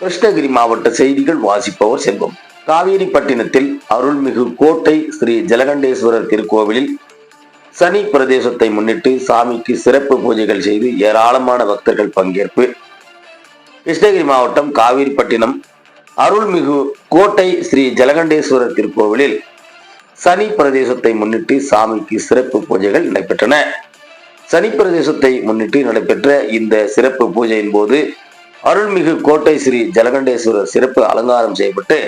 கிருஷ்ணகிரி மாவட்ட செய்திகள் வாசிப்பவர் செல்வம். காவேரிப்பட்டினத்தில் அருள்மிகு கோட்டை ஸ்ரீ ஜலகண்டேஸ்வரர் திருக்கோவிலில் சனி பிரதேசத்தை முன்னிட்டு சாமிக்கு சிறப்பு பூஜைகள் செய்து ஏராளமான பக்தர்கள் பங்கேற்பு. கிருஷ்ணகிரி மாவட்டம் காவிரிப்பட்டினம் அருள்மிகு கோட்டை ஸ்ரீ ஜலகண்டேஸ்வரர் திருக்கோவிலில் சனி பிரதேசத்தை முன்னிட்டு சாமிக்கு சிறப்பு பூஜைகள் நடைபெற்றன. சனி பிரதேசத்தை முன்னிட்டு நடைபெற்ற இந்த சிறப்பு பூஜையின் போது அருள்மிகு கோட்டை ஸ்ரீ ஜலகண்டேஸ்வரர் சிறப்பு அலங்காரம் செய்யப்பட்டு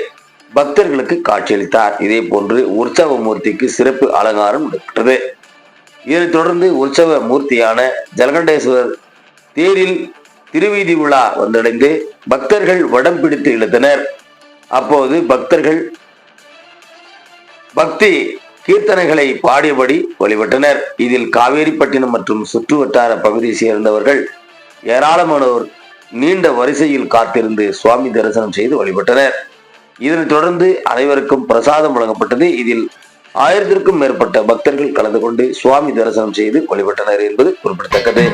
பக்தர்களுக்கு காட்சியளித்தார். இதே போன்று உற்சவ மூர்த்திக்கு சிறப்பு அலங்காரம் நடைபெற்றது. இதனைத் தொடர்ந்து உற்சவ மூர்த்தியான ஜலகண்டேஸ்வரர் தேரில் திருவீதி விழா வந்தடைந்து பக்தர்கள் வடம் பிடித்து இழுத்தனர். அப்போது பக்தர்கள் பக்தி கீர்த்தனைகளை பாடியபடி வழிபட்டனர். இதில் காவேரிப்பட்டினம் மற்றும் சுற்றுவட்டார பகுதியை சேர்ந்தவர்கள் ஏராளமானோர் நீண்ட வரிசையில் காத்திருந்து சுவாமி தரிசனம் செய்து வழிபட்டனர். இதனைத் தொடர்ந்து அனைவருக்கும் பிரசாதம் வழங்கப்பட்டது. இதில் ஆயிரத்திற்கும் மேற்பட்ட பக்தர்கள் கலந்து கொண்டு சுவாமி தரிசனம் செய்து வழிபட்டனர் என்பது குறிப்பிடத்தக்கது.